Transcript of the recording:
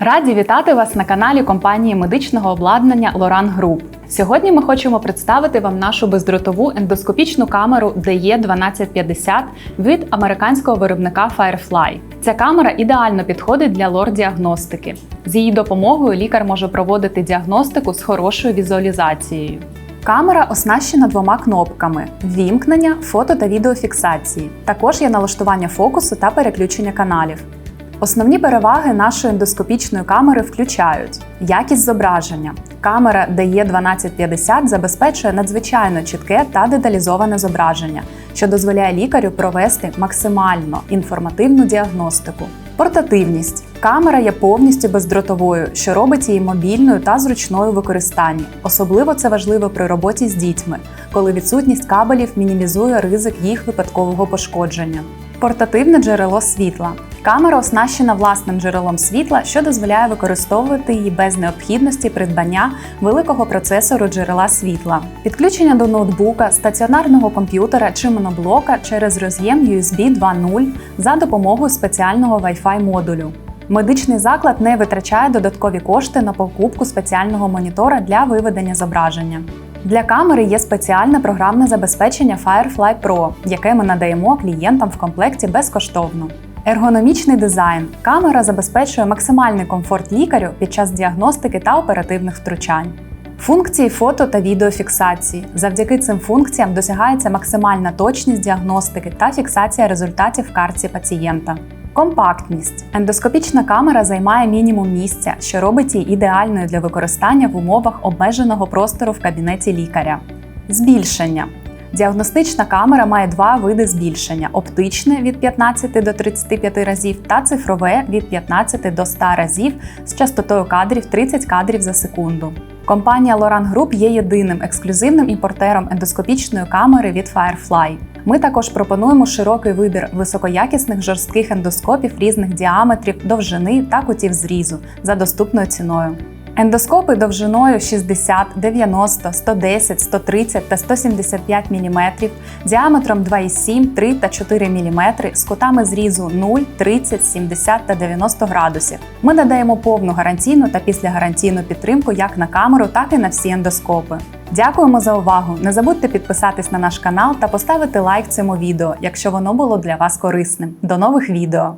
Раді вітати вас на каналі компанії медичного обладнання Loran Group. Сьогодні ми хочемо представити вам нашу бездротову ендоскопічну камеру DE1250 від американського виробника Firefly. Ця камера ідеально підходить для лор-діагностики. З її допомогою лікар може проводити діагностику з хорошою візуалізацією. Камера оснащена двома кнопками: ввімкнення, фото та відеофіксації. Також є налаштування фокусу та переключення каналів. Основні переваги нашої ендоскопічної камери включають якість зображення. Камера DE1250 забезпечує надзвичайно чітке та деталізоване зображення, що дозволяє лікарю провести максимально інформативну діагностику. Портативність. Камера є повністю бездротовою, що робить її мобільною та зручною у використанні. Особливо це важливо при роботі з дітьми, коли відсутність кабелів мінімізує ризик їх випадкового пошкодження. Портативне джерело світла. Камера оснащена власним джерелом світла, що дозволяє використовувати її без необхідності придбання великого процесору джерела світла, підключення до ноутбука, стаціонарного комп'ютера чи моноблока через роз'єм USB 2.0 за допомогою спеціального Wi-Fi модулю. Медичний заклад не витрачає додаткові кошти на покупку спеціального монітора для виведення зображення. Для камери є спеціальне програмне забезпечення Firefly Pro, яке ми надаємо клієнтам в комплекті безкоштовно. Ергономічний дизайн. Камера забезпечує максимальний комфорт лікарю під час діагностики та оперативних втручань. Функції фото та відеофіксації. Завдяки цим функціям досягається максимальна точність діагностики та фіксація результатів в картці пацієнта. Компактність. Ендоскопічна камера займає мінімум місця, що робить її ідеальною для використання в умовах обмеженого простору в кабінеті лікаря. Збільшення. Діагностична камера має два види збільшення: оптичне від 15 до 35 разів та цифрове від 15 до 100 разів з частотою кадрів 30 кадрів за секунду. Компанія Loran Group є єдиним ексклюзивним імпортером ендоскопічної камери від Firefly. Ми також пропонуємо широкий вибір високоякісних жорстких ендоскопів різних діаметрів, довжини та кутів зрізу за доступною ціною. Ендоскопи довжиною 60, 90, 110, 130 та 175 мм, діаметром 2,7, 3 та 4 мм з кутами зрізу 0, 30, 70 та 90 градусів. Ми надаємо повну гарантійну та післягарантійну підтримку як на камеру, так і на всі ендоскопи. Дякуємо за увагу! Не забудьте підписатись на наш канал та поставити лайк цьому відео, якщо воно було для вас корисним. До нових відео!